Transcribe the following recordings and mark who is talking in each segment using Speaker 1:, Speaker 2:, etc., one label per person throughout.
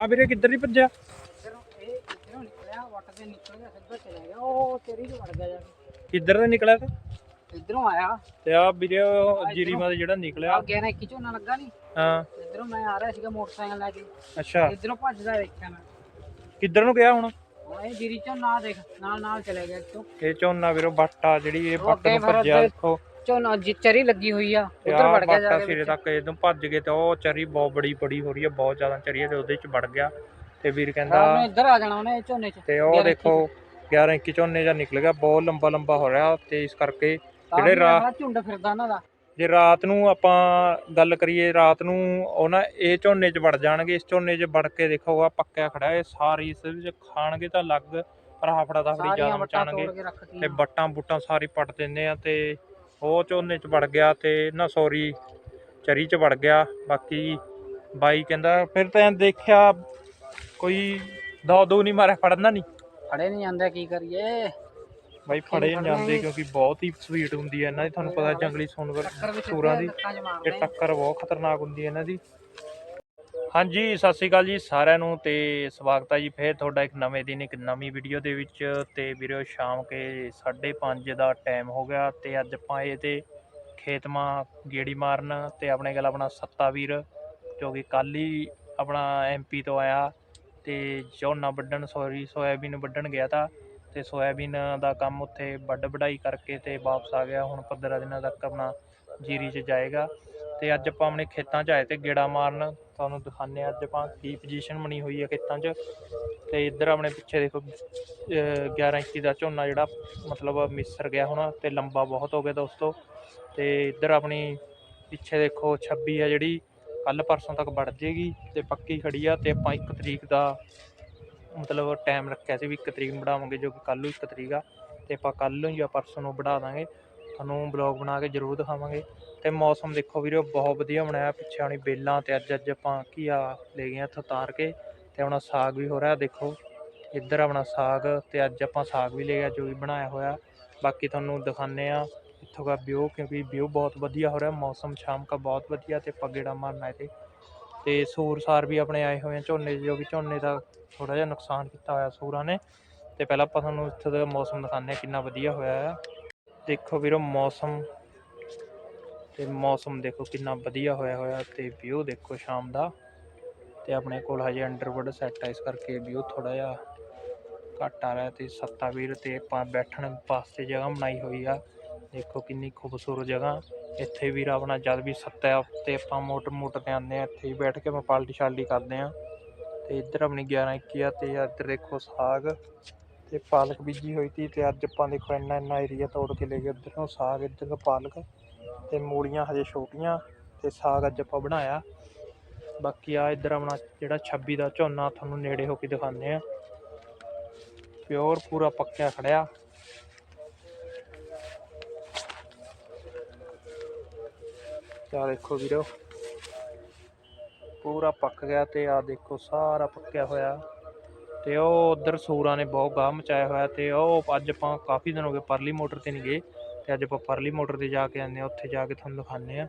Speaker 1: ਆ ਵੀਰੇ ਕਿੱਧਰ ਦੀ ਭੱਜਿਆ? ਕਿੱਧਰ ਦਾ ਨਿਕਲਿਆ ਤੇ?
Speaker 2: ਇਧਰੋਂ ਆਇਆ।
Speaker 1: ਤੇ ਆ ਵੀਰੇ ਉਹ ਜੀਰੀ ਮਾਰ ਜਿਹੜਾ ਨਿਕਲਿਆ।
Speaker 2: ਆ ਗਿਆ ਨਾ ਇੱਕ ਝੋਨਾ ਲੱਗਾ ਨਹੀਂ
Speaker 1: ਹਾਂ।
Speaker 2: ਇਧਰੋਂ ਮੈਂ ਆ ਰਿਹਾ ਸੀਗਾ ਮੋਟਰਸਾਈਕਲ ਲੈ ਕੇ।
Speaker 1: ਅੱਛਾ।
Speaker 2: ਇਧਰੋਂ ਭੱਜਦਾ ਦੇਖਿਆ ਮੈਂ।
Speaker 1: ਕਿੱਧਰ ਨੂੰ ਗਿਆ ਹੁਣ?
Speaker 2: ਹੁਣ ਇਹ ਜੀਰੀ ਝੋਨਾ ਦੇਖ ਨਾਲ ਨਾਲ ਚਲੇ ਗਿਆ ਇੱਥੋਂ।
Speaker 1: ਇਹ ਝੋਨਾ ਵੀਰੋ ਬੱਟਾ ਜਿਹੜੀ ਇਹ ਬੱਟ ਨੂੰ ਭੱਜਿਆ
Speaker 2: ਉੱਧਰ ਝੋਨਾ ਜੀ ਚਰੀ ਲੱਗੀ ਹੋਈ ਆ
Speaker 1: ਤੇ
Speaker 2: ਉਧਰ ਵੜ ਗਿਆ ਜਾ ਕੇ
Speaker 1: ਸਿਰੇ
Speaker 2: ਵਿੱਚ।
Speaker 1: ਤੱਕ ਇਦੋਂ ਭੱਜ ਗਏ ਤੇ ਉਹ ਚਰੀ ਬਹੁਤ ਬੜੀ ਬੜੀ ਹੋ ਰਹੀ ਹੈ ਬਹੁਤ ਜ਼ਿਆਦਾ ਚਰੀ ਹੈ ਤੇ ਉਹਦੇ ਚ ਵੜ ਗਿਆ। ਤੇ ਵੀਰ ਕਹਿੰਦਾ
Speaker 2: ਉਹਨੇ ਇੱਧਰ ਆ ਜਾਣਾ ਉਹਨੇ ਝੋਨੇ ਚ
Speaker 1: ਤੇ ਉਹ ਦੇਖੋ 11 21 ਝੋਨੇ ਜਾਂ ਨਿਕਲ ਗਿਆ ਬਹੁਤ ਲੰਬਾ ਲੰਬਾ ਹੋ ਰਿਹਾ ਤੇ ਇਸ ਕਰਕੇ
Speaker 2: ਤਾਂ
Speaker 1: ਜਿਹੜੇ ਰਾਹ-
Speaker 2: ਝੁੰਡ ਫਿਰਦਾ ਉਹਨਾਂ ਦਾ।
Speaker 1: ਜੇ ਰਾਤ ਨੂੰ ਆਪਾਂ ਗੱਲ ਕਰੀਏ ਰਾਤ ਨੂੰ ਉਹ ਨਾ ਇਹ ਝੋਨੇ 'ਚ ਵੜ ਜਾਣਗੇ ਇਸ ਝੋਨੇ 'ਚ ਵੜ ਕੇ ਦੇਖੋ ਆ ਪੱਕਿਆ ਖੜਾ ਇਹ ਸਾਰੀ ਇਸ ਵਿੱਚ ਖਾਣਗੇ ਤਾਂ ਲੱਗ ਪਰ ਹਾਫੜਾ ਦਾ
Speaker 2: ਸਾਰੀਆਂ
Speaker 1: ਜ਼ਿਆਦਾ
Speaker 2: ਵੱਟਾਂ
Speaker 1: ਮਚਾਣਗੇ
Speaker 2: ਤੋੜ ਕੇ ਰੱਖਤੀਆਂ
Speaker 1: ਤੇ ਬੱਟਾਂ ਬੁੱਟਾਂ ਸਾਰੀ ਪੱਟ ਦਿੰਦੇ ਆ ਤੇ ਉਹ ਝੋਨੇ 'ਚ ਵੜ ਗਿਆ ਤੇ ਨਾ ਸੌਰੀ ਚਰੀ 'ਚ ਵੜ ਗਿਆ ਬਾਕੀ ਬਾਈ ਕਹਿੰਦਾ ਫਿਰ ਤਾਂ ਦੇਖਿਆ ਕੋਈ ਦੋ ਦੋ ਨਹੀਂ ਮਾਰਿਆ ਫੜਨਾ ਨਹੀਂ।
Speaker 2: ਫੜੇ ਨਹੀਂ ਜਾਂਦੇ ਕੀ ਕਰੀਏ?
Speaker 1: ਬਾਈ ਫੜੇ ਨਹੀਂ ਜਾਂਦੇ ਕਿਉਂਕਿ ਬਹੁਤ ਹੀ ਸਵੀਟ ਹੁੰਦੀ ਹੈ ਇਹਨਾਂ ਦੀ ਤੁਹਾਨੂੰ ਪਤਾ ਜੰਗਲੀ
Speaker 2: ਵਿੱਚ
Speaker 1: ਸੂਰਾਂ ਦੀ ਇਹ ਟੱਕਰ ਬਹੁਤ ਖਤਰਨਾਕ ਹੁੰਦੀ ਹੈ ਇਹਨਾਂ ਦੀ। ਹਾਂਜੀ, ਸਤਿ ਸ਼੍ਰੀ ਅਕਾਲ ਜੀ ਸਾਰਿਆਂ ਨੂੰ ਤੇ ਸਵਾਗਤ ਹੈ ਜੀ ਫੇਰ ਤੁਹਾਡਾ ਇੱਕ ਨਵੇਂ ਦਿਨ, ਇੱਕ ਨਵੀਂ ਵੀਡੀਓ ਦੇ ਵਿੱਚ ਤੇ ਵੀਰੋ ਸ਼ਾਮ ਕੇ 5:30 ਦਾ ਟਾਈਮ ਹੋ ਗਿਆ ਤੇ ਅੱਜ ਆਪਾਂ ਇਹ ਤੇ ਖੇਤਮਾ ਗੇੜੀ ਮਾਰਨ ਤੇ ਆਪਣੇ ਗੱਲ ਆਪਣਾ ਸੱਤਾ ਵੀਰ ਜੋ ਕਿ ਕੱਲ ਹੀ ਆਪਣਾ ਐਮਪੀ ਤੋਂ ਆਇਆ ਤੇ ਝੋਨਾ ਵੱਢਣ ਸੌਰੀ ਸੋਇਆਬੀਨ ਵੱਢਣ ਗਿਆ ਤਾਂ ਤੇ ਸੋਇਆਬੀਨ ਦਾ ਕੰਮ ਉੱਥੇ ਵੱਢ ਵਢਾਈ ਕਰਕੇ ਤੇ ਵਾਪਸ ਆ ਗਿਆ, ਹੁਣ 15 ਦਿਨਾਂ ਤੱਕ ਆਪਣਾ ਜੀਰੀ 'ਚ ਜਾਏਗਾ ਤੇ ਅੱਜ ਆਪਾਂ ਆਪਣੇ ਖੇਤਾਂ 'ਚ ਆਏ ਤੇ ਗੇੜਾ ਮਾਰਨ ਤੁਹਾਨੂੰ ਦਿਖਾਉਂਦੇ ਹਾਂ। ਅੱਜ ਆਪਾਂ ਕੀ ਪੋਜੀਸ਼ਨ ਬਣੀ ਹੋਈ ਹੈ ਖੇਤਾਂ 'ਚ। ਤੇ ਇੱਧਰ ਆਪਣੇ ਪਿੱਛੇ ਦੇਖੋ 11 21 ਦਾ ਝੋਨਾ ਜਿਹੜਾ ਮਤਲਬ ਮਿਸਰ ਗਿਆ ਹੁਣ ਤੇ ਲੰਬਾ ਬਹੁਤ ਹੋ ਗਿਆ ਦੋਸਤੋ। ਤੇ ਇੱਧਰ ਆਪਣੀ ਪਿੱਛੇ ਦੇਖੋ 26 ਆ ਜਿਹੜੀ ਕੱਲ ਪਰਸੋਂ ਤੱਕ ਵੜ ਜੇਗੀ ਤੇ ਪੱਕੀ ਖੜੀ ਆ। ਤੇ ਆਪਾਂ 1 ਤਰੀਕ ਦਾ ਮਤਲਬ ਟਾਈਮ ਰੱਖਿਆ ਸੀ ਵੀ 1 ਤਰੀਕ ਨੂੰ ਵੜਾਵਾਂਗੇ ਜੋ ਕਿ ਕੱਲ ਨੂੰ 1 ਤਰੀਕ ਆ। ਤੇ ਆਪਾਂ ਕੱਲ ਨੂੰ ਜਾਂ ਪਰਸੋਂ ਨੂੰ ਵੜਾ ਦਾਂਗੇ। ਤੁਹਾਨੂੰ ਬਲੌਗ ਬਣਾ ਕੇ ਜ਼ਰੂਰ ਦਿਖਾਵਾਂਗੇ। ਤੇ ਮੌਸਮ ਦੇਖੋ ਵੀਰੋ, ਬਹੁਤ ਵਧੀਆ ਬਣਾਇਆ ਪਿੱਛੇ ਆਣੀ ਬੇਲਾਂ ਤੇ ਅੱਜ ਅੱਜ ਆਪਾਂ ਘੀਆ ਲੈ ਗਏ ਇੱਥੋਂ ਤਾਰ ਕੇ ਤੇ ਆਪਣਾ ਸਾਗ ਵੀ ਹੋ ਰਿਹਾ। ਦੇਖੋ, ਇੱਧਰ ਆਪਣਾ ਸਾਗ ਤੇ ਅੱਜ ਆਪਾਂ ਸਾਗ ਵੀ ਲੈ ਗਿਆ, ਜੋ ਵੀ ਬਣਾਇਆ ਹੋਇਆ। ਬਾਕੀ ਤੁਹਾਨੂੰ ਦਿਖਾਉਂਦੇ ਆ ਇੱਥੋਂ ਦਾ ਵਿਊ, ਕਿਉਂਕਿ ਵਿਊ ਬਹੁਤ ਵਧੀਆ ਹੋ ਰਿਹਾ। ਮੌਸਮ ਸ਼ਾਮ ਦਾ ਬਹੁਤ ਵਧੀਆ ਤੇ ਪਗੇੜਾ ਮਾਰਨਾ ਹੈ ਤੇ ਤੇ ਸੂਰ ਸਾਰ ਵੀ ਆਪਣੇ ਆਏ ਹੋਏ ਆ ਝੋਨੇ, ਜੋ ਕਿ ਝੋਨੇ ਦਾ ਥੋੜਾ ਜਿਹਾ ਨੁਕਸਾਨ ਕੀਤਾ ਹੋਇਆ ਸੂਰਾਂ ਨੇ। ਤੇ ਪਹਿਲਾਂ ਆਪਾਂ ਤੁਹਾਨੂੰ ਇੱਥੇ ਦਾ ਮੌਸਮ ਦਿਖਾਉਂਦੇ ਆ ਕਿੰਨਾ ਵਧੀਆ ਹੋਇਆ ਆ। ਦੇਖੋ ਵੀਰੋ ਮੌਸਮ, ਤੇ ਮੌਸਮ ਦੇਖੋ ਕਿੰਨਾ ਵਧੀਆ ਹੋਇਆ ਹੋਇਆ ਤੇ ਵਿਊ ਦੇਖੋ ਸ਼ਾਮ ਦਾ, ਤੇ ਆਪਣੇ ਕੋਲ ਹਜੇ ਅੰਡਰਵੁੱਡ ਸੈੱਟ ਹੈ ਇਸ ਕਰਕੇ ਵਿਊ ਥੋੜਾ ਜਿਹਾ ਘੱਟ ਆ ਰਿਹਾ ਤੇ ਸੱਤਾ ਵੀਰ ਤੇ ਆਪਾਂ ਬੈਠਣ ਵਾਸਤੇ ਜਗ੍ਹਾ ਬਣਾਈ ਹੋਈ ਆ। ਦੇਖੋ ਕਿੰਨੀ ਖੂਬਸੂਰਤ ਜਗ੍ਹਾ, ਇੱਥੇ ਵੀਰ ਆਪਣਾ ਜਦ ਵੀ ਸੱਤਾ ਤੇ ਆਪਾਂ ਮੋਟਰ ਮੋਟਰ ਤੇ ਆਉਂਦੇ ਆ ਇੱਥੇ ਹੀ ਬੈਠ ਕੇ ਆਪਾਂ ਪਾਲਟੀ ਸ਼ਾਲਟੀ ਕਰਦੇ ਆ ਤੇ ਇੱਧਰ ਆਪਣੀ 11 21 ਆ, ਤੇ ਇੱਧਰ ਦੇਖੋ ਸਾਗ ਤੇ ਪਾਲਕ ਬੀਜੀ ਹੋਈ ਤੀ ਤੇ ਅੱਜ ਆਪਾਂ ਦੇਖੋ ਇੰਨਾ ਇੰਨਾ ਏਰੀਆ ਤੋੜ ਕੇ ਲੈ ਗਏ ਇੱਧਰੋਂ ਸਾਗ, ਇੱਧਰੋਂ ਪਾਲਕ ਤੇ ਮੂਲੀਆਂ ਹਜੇ ਛੋਟੀਆਂ ਤੇ ਸਾਗ ਅੱਜ ਆਪਾਂ ਬਣਾਇਆ। ਬਾਕੀ ਆ ਇੱਧਰ ਆਪਣਾ ਜਿਹੜਾ 26 ਦਾ ਝੋਨਾ ਤੁਹਾਨੂੰ ਨੇੜੇ ਹੋ ਕੇ ਦਿਖਾਉਂਦੇ ਆ ਪਿਓਰ ਪੂਰਾ ਪੱਕਿਆ ਖੜਿਆ। ਆ ਦੇਖੋ ਵੀਰੋ, ਪੂਰਾ ਪੱਕ ਗਿਆ ਤੇ ਆ ਦੇਖੋ ਸਾਰਾ ਪੱਕਿਆ ਹੋਇਆ। ਤੇ ਉਹ ਉਧਰ ਸੂਰਾਂ ਨੇ ਬਹੁਤ ਗਾਹ ਮਚਾਇਆ ਹੋਇਆ ਤੇ ਉਹ ਅੱਜ ਆਪਾਂ ਕਾਫੀ ਦਿਨ ਹੋ ਗਏ ਪਰਲੀ ਮੋਟਰ ਤੇ ਨਹੀਂ ਗਏ ਤੇ ਅੱਜ ਆਪਾਂ ਪਰਲੀ ਮੋਟਰ ਤੇ ਜਾ ਕੇ ਆਉਂਦੇ ਹਾਂ, ਉੱਥੇ ਜਾ ਕੇ ਤੁਹਾਨੂੰ ਦਿਖਾਉਂਦੇ ਆ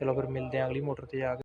Speaker 1: ਚਲੋ ਫਿਰ ਮਿਲਦੇ ਹਾਂ ਅਗਲੀ ਮੋਟਰ ਤੇ ਜਾ ਕੇ।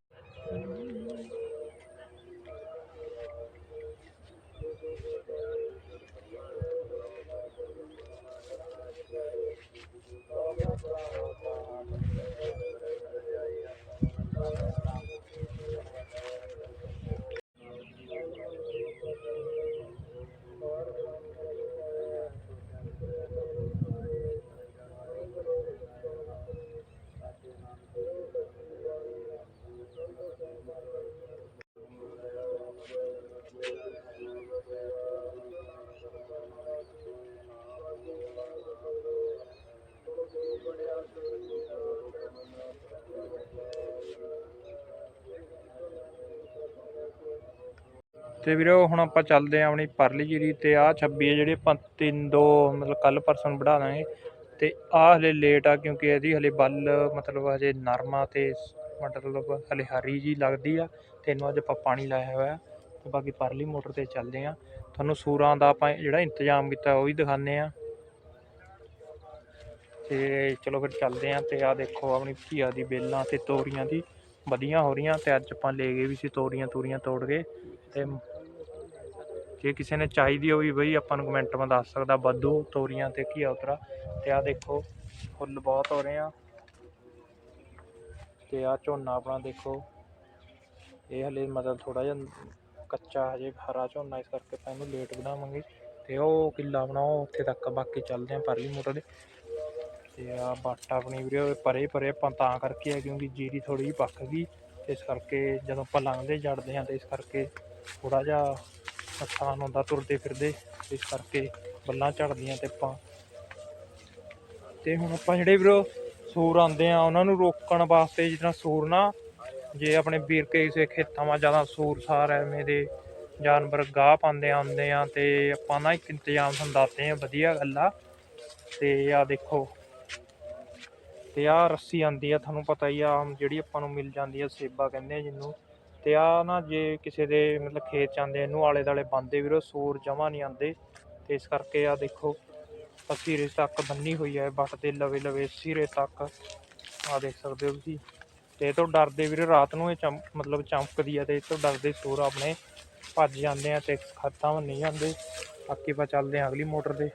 Speaker 1: ਤੇ ਵੀਰੋ, ਹੁਣ ਆਪਾਂ ਚੱਲਦੇ ਆਂ ਆਪਣੀ ਪਰਲੀ ਜੀਰੀ ਤੇ ਆਹ 26 ਹੈ ਜਿਹੜੀ ਆਪਾਂ ਤਿੰਨ ਦੋ ਮਤਲਬ ਕੱਲ ਪਰਸੋਂ ਨੂੰ ਵਢਾ ਦਾਂਗੇ। ਤੇ ਆਹ ਹਲੇ ਲੇਟ ਆ ਕਿਉਂਕਿ ਇਹਦੀ ਹਲੇ ਬੱਲ ਮਤਲਬ ਹਜੇ ਨਰਮਾ ਤੇ ਮਤਲਬ ਹਲੇ ਹਰੀ ਜੀ ਲੱਗਦੀ ਆ। ਤੇ ਇਹਨੂੰ ਅੱਜ ਆਪਾਂ ਪਾਣੀ ਲਾਇਆ ਹੋਇਆ। ਤੇ ਬਾਕੀ ਪਰਲੀ ਮੋਟਰ ਤੇ ਚੱਲਦੇ ਆਂ। ਤੁਹਾਨੂੰ ਸੂਰਾਂ ਦਾ ਆਪਾਂ ਜਿਹੜਾ ਇੰਤਜ਼ਾਮ ਕੀਤਾ ਉਹ ਵੀ ਦਿਖਾਉਂਦੇ ਆ। ਤੇ ਚਲੋ ਫਿਰ ਚੱਲਦੇ ਆਂ ਤੇ ਆਹ ਦੇਖੋ ਆਪਣੀ ਘੀਆ ਦੀ ਬੇਲਾਂ ਤੇ ਤੋਰੀਆਂ ਦੀ। ਵਧੀਆ ਹੋ ਰਹੀਆਂ ਤੇ ਅੱਜ ਆਪਾਂ ਲੈ ਗਏ ਵੀ ਸੀ ਤੋਰੀਆਂ ਤੂਰੀਆਂ ਤੋੜ ਕੇ। ਤੇ ਜੇ ਕਿਸੇ ਨੇ ਚਾਹੀਦੀ ਹੋਈ ਬਈ ਆਪਾਂ ਨੂੰ ਕਮੈਂਟ ਮੈਂ ਦੱਸ ਸਕਦਾ ਬੱਦੂ ਤੋਰੀਆਂ ਤੇ ਕੀ ਉਤਰਾ। ਤੇ ਆ ਦੇਖੋ, ਫੁੱਲ ਬਹੁਤ ਹੋ ਰਹੇ ਆ। ਤੇ ਆ ਝੋਨਾ ਆਪਣਾ ਦੇਖੋ। ਇਹ ਹਲੇ ਮਤਲਬ ਥੋੜਾ ਜਿਹਾ ਕੱਚਾ ਹਜੇ, ਹਰਾ ਝੋਨਾ, ਇਸ ਕਰਕੇ ਆਪਾਂ ਇਹਨੂੰ ਲੇਟ ਬਣਾਵਾਂਗੇ। ਤੇ ਉਹ ਕਿੱਲਾ ਬਣਾਓ, ਉੱਥੇ ਤੱਕ ਬਾਕੀ ਚੱਲਦੇ ਆ ਪਰਲੀ ਮੋਟਰ ਦੇ ਤੇ ਆ ਬਾਟਾ ਆਪਣੀ ਵੀਰੇ ਪਰੇ ਪਰੇ ਆਪਾਂ ਤਾਂ ਕਰਕੇ ਆ, ਕਿਉਂਕਿ ਜੀਰੀ ਥੋੜੀ ਜਿਹੀ ਪੱਕ ਗਈ। ਇਸ ਕਰਕੇ ਜਦੋਂ ਆਪਾਂ ਲੰਘਦੇ ਜੜਦੇ ਆ, ਤੇ ਇਸ ਕਰਕੇ ਥੋੜਾ ਜਿਹਾ ਨੁਕਸਾਨ ਹੁੰਦਾ ਤੁਰਦੇ ਫਿਰਦੇ, ਇਸ ਕਰਕੇ ਬੱਲਾਂ ਝੜਦੀਆਂ ਤੇ ਆਪਾਂ। ਤੇ ਹੁਣ ਆਪਾਂ ਜਿਹੜੇ ਵੀਰੋ ਸੂਰ ਆਉਂਦੇ ਆ, ਉਹਨਾਂ ਨੂੰ ਰੋਕਣ ਵਾਸਤੇ ਜਿੱਦਾਂ ਸੂਰ ਨਾ, ਜੇ ਆਪਣੇ ਵੀਰਕੇ ਕਿਸੇ ਖੇਤਾਂ 'ਮਾ ਜ਼ਿਆਦਾ ਸੂਰ ਸਾਰ ਐਵੇਂ ਦੇ ਜਾਨਵਰ ਗਾਹ ਪਾਉਂਦੇ ਆਉਂਦੇ ਆ, ਤੇ ਆਪਾਂ ਨਾ ਇੱਕ ਇੰਤਜ਼ਾਮ ਤੁਹਾਨੂੰ ਆ, ਵਧੀਆ ਗੱਲ ਆ। ਤੇ ਆ ਦੇਖੋ, ਤੇ ਆ ਰੱਸੀ ਆਂਦੀ ਆ, ਤੁਹਾਨੂੰ ਪਤਾ ਹੀ ਆ, ਜਿਹੜੀ ਆਪਾਂ ਨੂੰ ਮਿਲ ਜਾਂਦੀ ਆ ਸੇਬਾ ਕਹਿੰਦੇ ਆ ਜਿਹਨੂੰ। ਤੇ ਆ ਨਾ ਜੇ ਕਿਸੇ ਦੇ ਮਤਲਬ ਖੇਤ ਚ ਆਂਦੇ ਇਹਨੂੰ ਆਲੇ ਦਾਲੇ ਬੰਦੇ ਵੀਰੋ, ਸੂਰ ਜਮਾ ਨਹੀਂ ਆਂਦੇ ਤੇ ਇਸ ਕਰਕੇ ਆ ਦੇਖੋ, ਆਹ ਸਿਰੇ ਤੱਕ ਬੰਨੀ ਹੋਈ ਹੈ ਬੱਟ ਦੇ ਲਵੇ ਲਵੇ ਸਿਰੇ ਤੱਕ। ਆ ਦੇਖ ਸਕਦੇ ਹੋ ਤੁਸੀਂ। ਤੇ ਇਹ ਤੋਂ ਡਰਦੇ ਵੀਰੇ, ਰਾਤ ਨੂੰ ਇਹ ਚਮ, ਮਤਲਬ ਚਮਕਦੀ ਹੈ ਤੇ ਇਹ ਤੋਂ ਡਰਦੇ ਸੂਰ ਆਪਣੇ। ਭੱਜ ਜਾਂਦੇ ਆ ਤੇ ਖਾਤਾਂ ਨਹੀਂ ਜਾਂਦੇ। ਬਾਕੀ ਆਪਾਂ ਚੱਲਦੇ ਆ ਅਗਲੀ ਮੋਟਰ ਤੇ।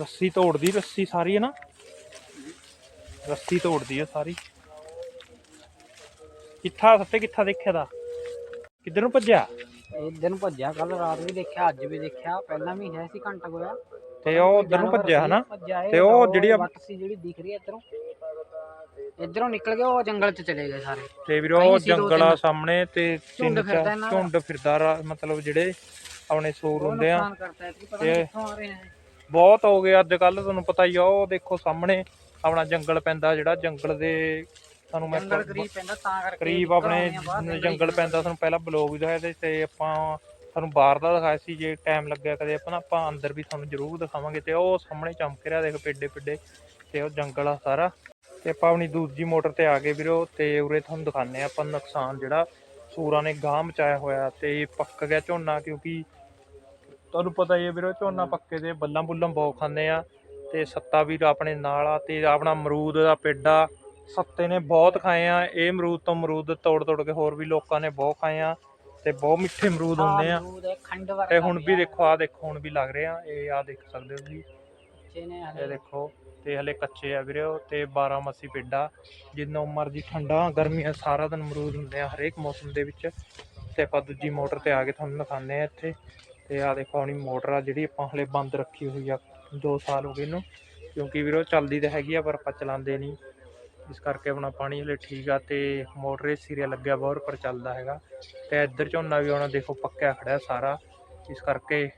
Speaker 1: ਰੱਸੀ ਤੋੜਦੀ, ਰੱਸੀ ਸਾਰੀ ਹੈ ਨਾ? ਰੱਸੀ ਤੋੜਦੀ ਆ ਸਾਰੀ। ਕਿੱਥਾ ਸੱਤੇ ਕਿੱਥਾ ਦੇਖਿਆ ਦਾ ਕਿੱਧਰ ਨੂੰ ਭੱਜਿਆ?
Speaker 2: ਇੱਧਰ ਨੂੰ ਭੱਜਿਆ ਕੱਲ ਰਾਤ ਵੀ ਦੇਖਿਆ ਅੱਜ ਵੀ ਦੇਖਿਆ ਪਹਿਲਾਂ ਵੀ ਹੈ ਸੀ ਘੰਟਾ ਹੋਇਆ।
Speaker 1: ਤੇ ਉਹ ਉਧਰ ਨੂੰ ਭੱਜਿਆ ਹਨਾ? ਤੇ ਉਹ ਜਿਹੜੀ
Speaker 2: ਵੱਟ ਸੀ ਜਿਹੜੀ ਦਿਖ ਰਹੀ ਹੈ ਇੱਧਰੋਂ। ਇੱਧਰੋਂ ਨਿਕਲ ਗਏ ਉਹ ਜੰਗਲ 'ਚ ਚਲੇ ਗਏ ਸਾਰੇ।
Speaker 1: ਤੇ ਵੀਰੋ ਉਹ ਜੰਗਲ। ਸਾਹਮਣੇ ਤੇ
Speaker 2: ਝੁੰਡ
Speaker 1: ਤਿੰਨ। ਝੁੰਡ ਫਿਰਦਾ ਮਤਲਬ ਜਿਹੜੇ ਆਪਣੇ ਸੂਰ ਹੁੰਦੇ ਆ। ਤੇ- ਬਹੁਤ ਹੋ ਗਏ ਅੱਜ ਕੱਲ ਤੁਹਾਨੂੰ ਪਤਾ ਹੀ ਆ ਉਹ ਦੇਖੋ ਸਾਹਮਣੇ ਆਪਣਾ ਜੰਗਲ ਪੈਂਦਾ ਜਿਹੜਾ ਜੰਗਲ ਦੇ ਤੁਹਾਨੂੰ ਮੈਂ
Speaker 2: ਜੰਗਲ ਕਰੀਬ ਪੈਂਦਾ ਤਾਂ ਕਰਕੇ
Speaker 1: ਕਰੀਬ ਆਪਣੇ
Speaker 2: ਜੰਗਲ
Speaker 1: ਪੈਂਦਾ ਤੁਹਾਨੂੰ ਪਹਿਲਾਂ ਬਲੌਗ ਵੀ ਦਿਖਾਇਆ ਤੇ- ਤੇ ਆਪਾਂ ਤੁਹਾਨੂੰ ਬਾਹਰ ਦਾ ਦਿਖਾਇਆ ਸੀ ਜੇ ਟਾਈਮ ਲੱਗਿਆ ਕਦੇ ਆਪਾਂ ਆਪਾਂ ਅੰਦਰ ਵੀ ਤੁਹਾਨੂੰ ਜ਼ਰੂਰ ਦਿਖਾਵਾਂਗੇ ਤੇ ਉਹ ਸਾਹਮਣੇ ਚਮਕ ਰਿਹਾ ਦੇਖ ਪੇਡੇ ਪੇਡੇ ਤੇ ਉਹ ਜੰਗਲ ਆ ਸਾਰਾ। ਤੇ ਆਪਾਂ ਆਪਣੀ ਦੂਜੀ ਮੋਟਰ ਤੇ ਆ ਗਏ ਵੀਰੋ ਤੇ ਉਰੇ ਤੁਹਾਨੂੰ ਦਿਖਾਉਂਦੇ ਆ ਆਪਾਂ ਨੁਕਸਾਨ ਜਿਹੜਾ ਸੂਰਾਂ ਨੇ ਗਾਹ ਮਚਾਇਆ ਹੋਇਆ ਤੇ ਪੱਕ ਗਿਆ ਝੋਨਾ ਕਿਉਂਕਿ ਤੁਹਾਨੂੰ ਪਤਾ ਹੀ ਹੈ ਵੀਰੋ ਝੋਨਾ ਪੱਕੇ ਦੇ ਬੱਲਾਂ ਬੁੱਲਾਂ ਬਹੁਤ ਖਾਂਦੇ ਆ ਤੇ ਸੱਤਾ ਵੀਰ ਆਪਣੇ ਨਾਲ ਆ ਤੇ ਆਪਣਾ ਅਮਰੂਦ ਦਾ ਪੇਡਾ ਸੱਤੇ ਨੇ ਬਹੁਤ ਖਾਏ ਆ। ਇਹ ਅਮਰੂਦ ਤੋਂ ਅਮਰੂਦ ਤੋੜ ਤੋੜ ਕੇ ਹੋਰ ਵੀ ਲੋਕਾਂ ਨੇ ਬਹੁਤ ਖਾਏ ਆ ਤੇ ਬਹੁਤ ਮਿੱਠੇ ਅਮਰੂਦ ਹੁੰਦੇ ਆ।
Speaker 2: ਖੰਡ ਵਰਗਾ
Speaker 1: ਤੇ ਹੁਣ ਵੀ। ਦੇਖੋ ਆ। ਦੇਖੋ ਹੁਣ ਵੀ ਲੱਗ ਰਹੇ ਆ। ਇਹ ਆ ਦੇਖ ਸਕਦੇ ਹੋ ਜੀ।
Speaker 2: ਨੇ
Speaker 1: ਇਹ ਦੇਖੋ। ਤੇ ਹਲੇ ਕੱਚੇ ਆ ਵੀਰੇ ਤੇ 12 ਮਸੀ ਪੇਡਾ। ਜਿੰਨਾ ਮਰਜ਼ੀ ਠੰਡਾ ਗਰਮੀਆਂ ਸਾਰਾ ਦਿਨ ਅਮਰੂਦ ਹੁੰਦੇ ਆ ਹਰੇਕ ਮੌਸਮ ਦੇ ਵਿੱਚ। ਤੇ ਆਪਾਂ ਦੂਜੀ ਮੋਟਰ ਤੇ ਆ ਕੇ ਤੁਹਾਨੂੰ ਦਿਖਾਉਂਦੇ ਆ ਇੱਥੇ। ਤੇ ਆ ਦੇਖੋ ਆਪਣੀ ਮੋਟਰ ਆ ਜਿਹੜੀ ਆਪਾਂ ਹਲੇ ਬੰਦ ਰੱਖੀ ਹੋਈ ਆ 2 ਸਾਲ ਹੋ ਗਏ ਇਹਨੂੰ। ਕਿਉਂਕਿ ਵੀਰੋ ਚੱਲਦੀ ਤਾਂ ਹੈਗੀ ਆ ਪਰ ਆਪਾਂ ਚਲਾਉਂਦੇ ਨਹੀਂ। ਇਸ ਕਰਕੇ ਆਪਣਾ ਪਾਣੀ ਹਲੇ ਠੀਕ ਆ ਤੇ ਮੋਟਰ ਇਹ ਸਿਰੇ ਲੱਗਿਆ ਬੋਰ ਪਰ ਚੱਲਦਾ ਹੈਗਾ। ਤੇ ਇੱਧਰ ਝੋਨਾ ਵੀ ਆਉਣਾ ਦੇਖੋ ਪੱਕਿਆ ਖੜਿਆ ਸਾਰਾ। ਇਸ ਕਰਕੇ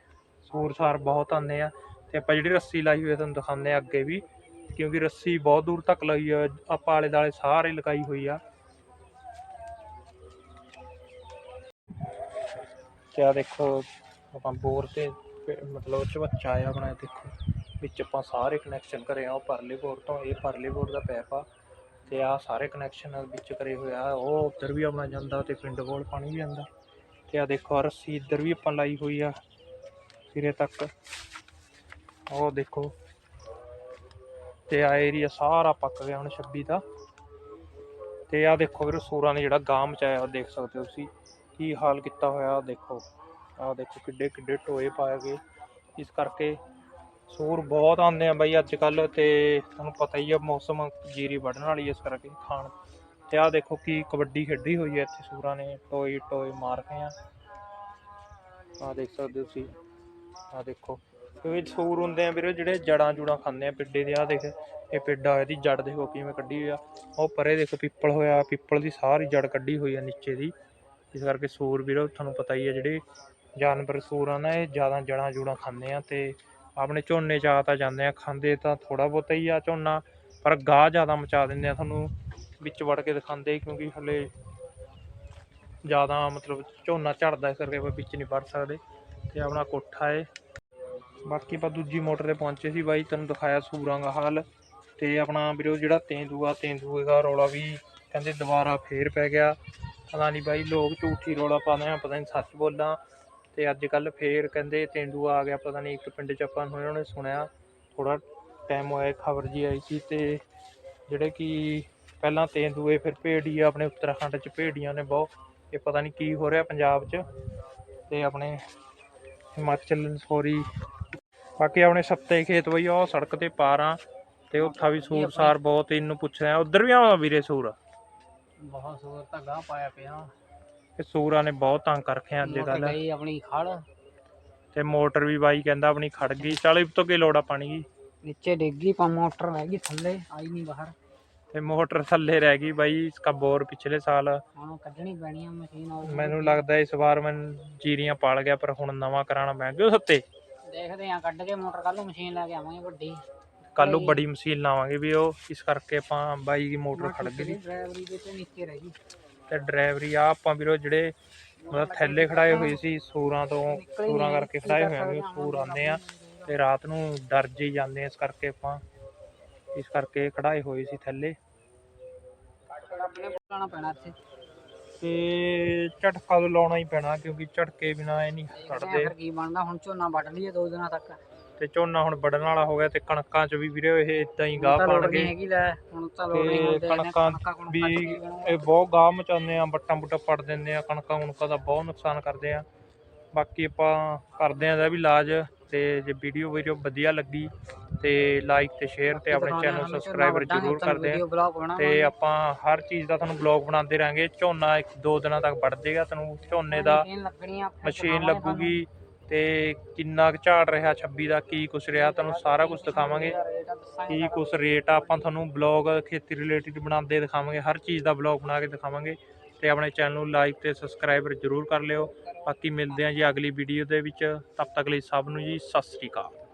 Speaker 1: ਸੂਰ ਸਾਰ ਬਹੁਤ ਆਉਂਦੇ ਆ। ਤੇ ਆਪਾਂ ਜਿਹੜੀ ਰੱਸੀ ਲਾਈ ਹੋਈ ਆ ਤੁਹਾਨੂੰ ਦਿਖਾਉਂਦੇ ਆ ਅੱਗੇ ਵੀ। ਕਿਉਂਕਿ ਰੱਸੀ ਬਹੁਤ ਦੂਰ ਤੱਕ ਲਾਈ ਆ, ਆਪਾਂ ਆਲੇ ਦਾਲੇ ਸਾਰੇ ਲਗਾਈ ਹੋਈ ਆ। ਕਿਆ ਦੇਖੋ, ਆਪਾਂ ਬੋਰ ਤੇ ਮਤਲਬ ਚਵੱਚਾ ਆ ਆਪਣਾ ਦੇਖੋ। ਵਿੱਚ ਆਪਾਂ ਸਾਰੇ ਕਨੈਕਸ਼ਨ ਕਰੇ ਆ, ਉਹ ਪਰਲੇ ਬੋਰ ਤੋਂ, ਇਹ ਪਰਲੇ ਬੋਰ ਦਾ ਪੈਪ ਆ। ਅਤੇ ਆਹ ਸਾਰੇ ਕਨੈਕਸ਼ਨ ਵਿੱਚ ਕਰੇ ਹੋਇਆ ਉਹ ਉੱਧਰ ਵੀ ਆਪਣਾ ਜਾਂਦਾ ਅਤੇ ਪਿੰਡ ਕੋਲ ਪਾਣੀ ਵੀ ਆਉਂਦਾ। ਤੇ ਆ ਦੇਖੋ, ਆਹ ਰੱਸੀ ਇੱਧਰ ਵੀ ਆਪਾਂ ਲਾਈ ਹੋਈ ਆ, ਸਿਰੇ ਤੱਕ। ਉਹ ਦੇਖੋ। ਤੇ ਆ ਏਰੀਆ ਸਾਰਾ ਪੱਕ ਗਿਆ ਹੁਣ 26 ਦਾ। ਤੇ ਆ ਦੇਖੋ ਵੀਰੋ, ਸੂਰਾਂ ਨੇ ਜਿਹੜਾ ਗਾਂ ਮਚਾਇਆ ਦੇਖ ਸਕਦੇ ਹੋ ਤੁਸੀਂ। ਕੀ ਹਾਲ ਕੀਤਾ ਹੋਇਆ, ਆਹ ਦੇਖੋ। ਆਹ ਦੇਖੋ ਕਿੱਡੇ ਕਿੱਡੇ ਟੋਏ ਪਾਏ ਗਏ। ਇਸ ਕਰਕੇ ਸੂਰ ਬਹੁਤ ਆਉਂਦੇ ਆ ਬਾਈ ਅੱਜ ਕੱਲ ਤੇ ਤੁਹਾਨੂੰ ਪਤਾ ਹੀ ਆ ਮੌਸਮ ਜੀਰੀ ਵੱਢਣ ਵਾਲੀ ਇਸ ਕਰਕੇ ਖਾਣ। ਤੇ ਆਹ ਦੇਖੋ ਕੀ ਕਬੱਡੀ ਖੇਡੀ ਹੋਈ ਹੈ ਇੱਥੇ ਸੂਰਾਂ ਨੇ, ਟੋਏ ਟੋਏ ਮਾਰ ਕੇ ਆ। ਆਹ ਦੇਖ ਸਕਦੇ ਹੋ ਤੁਸੀਂ, ਆਹ ਦੇਖੋ। ਇਹ ਸੂਰ ਹੁੰਦੇ ਆ ਵੀਰੇ, ਜਿਹੜੇ ਜੜਾਂ ਜੂੜਾਂ ਖਾਂਦੇ ਆ ਪਿੱਡੇ ਦੇ ਆ ਦੇਖ। ਇਹ ਪਿੱਡਾ ਇਹਦੀ ਜੜ ਦੇਖੋ ਕਿਵੇਂ ਕੱਢੀ ਹੋਈ ਆ। ਉਹ ਪਰੇ ਦੇਖੋ ਪਿੱਪਲ ਹੋਇਆ, ਪਿੱਪਲ ਦੀ ਸਾਰੀ ਜੜ ਕੱਢੀ ਹੋਈ ਆ ਨੀਚੇ ਦੀ। ਇਸ ਕਰਕੇ ਸੂਰ ਵੀਰੋ, ਤੁਹਾਨੂੰ ਪਤਾ ਹੀ ਆ ਜਿਹੜੇ ਜਾਨਵਰ ਸੂਰਾਂ ਆ ਇਹ ਜ਼ਿਆਦਾ ਜੜਾਂ ਜੁੜਾਂ ਖਾਂਦੇ ਆ ਤੇ ਆਪਣੇ ਝੋਨੇ ਚ ਆ ਤਾਂ ਜਾਂਦੇ ਆ, ਖਾਂਦੇ ਤਾਂ ਥੋੜਾ ਬਹੁਤਾ ਹੀ ਆ ਝੋਨਾ, ਪਰ ਗਾਹ ਜ਼ਿਆਦਾ ਮਚਾ ਦਿੰਦੇ ਆ ਤੁਹਾਨੂੰ, ਵਿੱਚ ਵੜ ਕੇ ਦਿਖਾਉਂਦੇ ਕਿਉਂਕਿ ਹਲੇ ਜ਼ਿਆਦਾ ਮਤਲਬ ਝੋਨਾ ਝੜਦਾ ਇਸ ਕਰਕੇ ਆਪਾਂ ਵਿੱਚ ਨਹੀਂ ਵੜ ਸਕਦੇ, ਤੇ ਆਪਣਾ ਕੋਠਾ ਏ। ਬਾਕੀ ਆਪਾਂ ਦੂਜੀ ਮੋਟਰ ਤੇ ਪਹੁੰਚੇ ਸੀ ਬਾਈ, ਤੈਨੂੰ ਦਿਖਾਇਆ ਸੂਰਾਂ ਦਾ ਹਾਲ, ਤੇ ਆਪਣਾ ਵੀਰੋ ਜਿਹੜਾ ਤੇਂਦੂਆ ਤੇਂਦੂਏ ਦਾ ਰੌਲਾ ਵੀ ਕਹਿੰਦੇ ਦੁਬਾਰਾ ਫੇਰ ਪੈ ਗਿਆ। ਪਤਾ ਨਹੀਂ ਬਾਈ, ਲੋਕ ਝੂਠੀ ਰੌਲਾ ਪਾਉਂਦੇ ਆ, ਪਤਾ ਨਹੀਂ ਸੱਚ ਬੋਲਾਂ। ਤੇ ਅੱਜ ਕੱਲ ਫੇਰ ਕਹਿੰਦੇ ਤੇਂਦੂਆ ਆ ਗਿਆ, ਪਤਾ ਨਹੀਂ ਇੱਕ ਪਿੰਡ ਚ ਆਪਾਂ ਨੂੰ ਨੇ ਸੁਣਿਆ ਥੋੜਾ ਟਾਈਮ ਹੋਇਆ ਖਬਰ ਜੀ ਆਈ ਸੀ ਤੇ ਜਿਹੜੇ ਕਿ ਪਹਿਲਾਂ ਤੇਂਦੂਏ ਫਿਰ ਭੇੜੀਆ ਆਪਣੇ ਉੱਤਰਾਖੰਡ ਚ ਭੇੜੀਆਂ ਨੇ ਬਹੁਤ, ਇਹ ਪਤਾ ਨਹੀਂ ਕੀ ਹੋ ਰਿਹਾ ਪੰਜਾਬ 'ਚ ਤੇ ਆਪਣੇ ਹਿਮਾਚਲ ਸੋਰੀ, ਬਾਕੀ ਆਪਣੇ ਸੱਤੇ ਖੇਤ ਬਈ ਉਹ ਸੜਕ ਤੇ ਪਾਰਾਂ ਤੇ ਉੱਥਾ ਵੀ ਸੂਰ ਸਾਰ ਬਹੁਤ, ਇਹਨੂੰ ਪੁੱਛ ਰਿਹਾ ਉਧਰ ਵੀ ਆਵਾ ਵੀਰੇ ਸੂਰ?
Speaker 2: ਬਹੁਤ ਸੂਰ ਤਾਂ ਗਾਹ ਪਾਇਆ ਪਿਆ।
Speaker 1: ਇਹ ਸੂਰਾਂ ਨੇ ਬਹੁਤ ਤੰਗ ਕਰ ਰੱਖਿਆ ਅੱਜ ਕੱਲ
Speaker 2: ਗਈ ਆਪਣੀ ਖੜ।
Speaker 1: ਤੇ ਮੋਟਰ ਵੀ ਬਾਈ ਕਹਿੰਦਾ ਆਪਣੀ ਖੜ ਗਈ। ਚੱਲ ਇਹ ਤੋਂ ਕੀ ਲੋੜ ਆ ਪਾਣੀ ਦੀ?
Speaker 2: ਨੀਚੇ ਡਿੱਗੀ ਪਾ ਮੋਟਰ ਰਹਿ ਗਈ ਥੱਲੇ ਆਈ ਨਹੀਂ ਬਾਹਰ।
Speaker 1: ਤੇ ਮੋਟਰ ਥੱਲੇ ਰਹਿ ਗਈ ਬਾਈ ਇਸਕਾ ਬੋਰ ਪਿਛਲੇ ਸਾਲ।
Speaker 2: ਹੁਣ ਕੱਢਣੀ ਪੈਣੀ ਆ ਮਸ਼ੀਨ ਉਹ
Speaker 1: ਮੈਨੂੰ ਲੱਗਦਾ ਇਸ ਵਾਰ ਮੈਂ ਜੀਰੀਆਂ ਪਾਲ ਗਿਆ ਪਰ ਹੁਣ ਨਵਾਂ ਕਰਾਉਣਾ ਪੈ ਗਿਆ ਸੱਤੇ?
Speaker 2: ਦੇਖਦੇ ਆ ਕੱਢ ਕੇ ਮੋਟਰ ਕੱਲ ਨੂੰ ਮਸ਼ੀਨ ਲੈ ਕੇ ਆਵਾਂਗੇ ਵੱਡੀ।
Speaker 1: ਕੱਲ ਨੂੰ ਬੜੀ ਮਸ਼ੀਨ ਲਾਵਾਂਗੇ ਵੀ ਉਹ ਇਸ ਕਰਕੇ ਆਪਾਂ ਬਾਈ ਦੀ ਮੋਟਰ ਖੜ ਗਈ।
Speaker 2: ਡਰਾਈਵਰੀ ਦੇ ਤੇ ਨੀਚੇ ਰਹਿ ਗਈ।
Speaker 1: ਤੇ ਡਰਾਈਵਰੀ ਆ ਆਪਾਂ ਵੀਰੋ ਜਿਹੜੇ ਮਤਲਬ ਥੈਲੇ ਖੜਾਏ ਹੋਏ ਸੀ ਸੂਰਾਂ ਤੋਂ ਸੂਰਾਂ ਕਰਕੇ ਖੜਾਏ ਹੋਏ ਆ ਵੀ ਉਹ ਸੂਰ ਆਉਂਦੇ ਆ ਤੇ ਰਾਤ ਨੂੰ ਡਰ ਜੇ ਜਾਂਦੇ ਆ ਇਸ ਕਰਕੇ ਆਪਾਂ ਇਸ ਕਰਕੇ ਖੜਾਏ ਹੋਏ ਸੀ ਥੈਲੇ। ਤੇ ਝਟਕਾ ਤਾਂ ਲਾਉਣਾ ਹੀ ਪੈਣਾ ਕਿਉਂਕਿ ਝਟਕੇ ਬਿਨਾ ਇਹ ਨਹੀਂ
Speaker 2: ਫਿਰ ਕੀ ਬਣਦਾ ਹੁਣ ਝੋਨਾ ਵੱਢ ਲਈਏ ਦੋ ਦਿਨਾਂ ਤੱਕ।
Speaker 1: ਤੇ ਝੋਨਾ ਹੁਣ ਵੱਢਣ ਵਾਲਾ ਹੋ ਗਿਆ ਤੇ ਕਣਕਾਂ 'ਚ ਵੀ ਵੀਰੇ ਇਹ ਇਦਾਂ ਹੀ ਗਾਹ ਪਾਣਗੇ
Speaker 2: ਹੈਗੀ ਲੈ ਹੁਣ ਤਾਂ ਲੋੜ ਨਹੀਂ
Speaker 1: ਤੇ
Speaker 2: ਹੁੰਦੇ ਨੇ
Speaker 1: ਕਣਕਾਂ ਵੀ। ਇਹ ਬਹੁਤ ਗਾਹ ਮਚਾਉਂਦੇ ਆ ਬੱਟਾਂ ਬੁੱਟਾਂ ਪੜ ਦਿੰਦੇ ਆ ਕਣਕਾਂ ਕੁਣਕਾਂ ਦਾ ਬਹੁਤ ਨੁਕਸਾਨ ਕਰਦੇ ਆ। ਬਾਕੀ ਆਪਾਂ ਕਰਦੇ ਆ ਇਹਦਾ ਵੀ ਇਲਾਜ ਤੇ ਜੇ ਵੀਡੀਓ ਵੀਡੀਓ ਵਧੀਆ ਲੱਗੀ ਤੇ ਲਾਈਕ ਤੇ ਸ਼ੇਅਰ ਤੇ ਆਪਣੇ ਚੈਨਲ ਸਬਸਕ੍ਰਾਈਬਰ
Speaker 2: ਝੋਨਾ
Speaker 1: ਜ਼ਰੂਰ ਕਰਦੇ ਆ। ਤੇ ਆਪਾਂ ਹਰ ਚੀਜ਼ ਦਾ ਤੁਹਾਨੂੰ ਬਲੌਗ ਬਣਾਉਂਦੇ ਰਾਂਗੇ ਝੋਨਾ ਇੱਕ ਦੋ ਦਿਨਾਂ ਤੱਕ ਵੱਢ ਜਾਏਗਾ ਤੁਹਾਨੂੰ ਝੋਨੇ ਦਾ
Speaker 2: ਮਸ਼ੀਨ
Speaker 1: ਲੱਗੂਗੀ। ਤੇ ਕਿੰਨਾ ਕੁ ਝਾੜ ਰਿਹਾ 26 ਦਾ, ਕੀ ਕੁਛ ਰਿਹਾ, ਤੁਹਾਨੂੰ ਸਾਰਾ ਕੁਝ ਦਿਖਾਵਾਂਗੇ। ਕੀ ਕੁਛ ਰੇਟ ਆ, ਆਪਾਂ ਤੁਹਾਨੂੰ ਬਲੌਗ ਖੇਤੀ ਰਿਲੇਟਡ ਬਣਾਉਂਦੇ ਦਿਖਾਵਾਂਗੇ, ਹਰ ਚੀਜ਼ ਦਾ ਬਲੌਗ ਬਣਾ ਕੇ ਦਿਖਾਵਾਂਗੇ। ਤੇ ਆਪਣੇ ਚੈਨਲ ਨੂੰ ਲਾਈਕ ਤੇ ਸਬਸਕ੍ਰਾਈਬਰ ਜਰੂਰ ਕਰ ਲਿਓ। ਬਾਕੀ ਮਿਲਦੇ ਹਾਂ ਜੀ ਅਗਲੀ ਵੀਡੀਓ ਦੇ ਵਿੱਚ, ਤਬ ਤੱਕ ਲਈ ਸਭ ਨੂੰ ਜੀ, ਸਤਿ ਸ੍ਰੀ ਅਕਾਲ।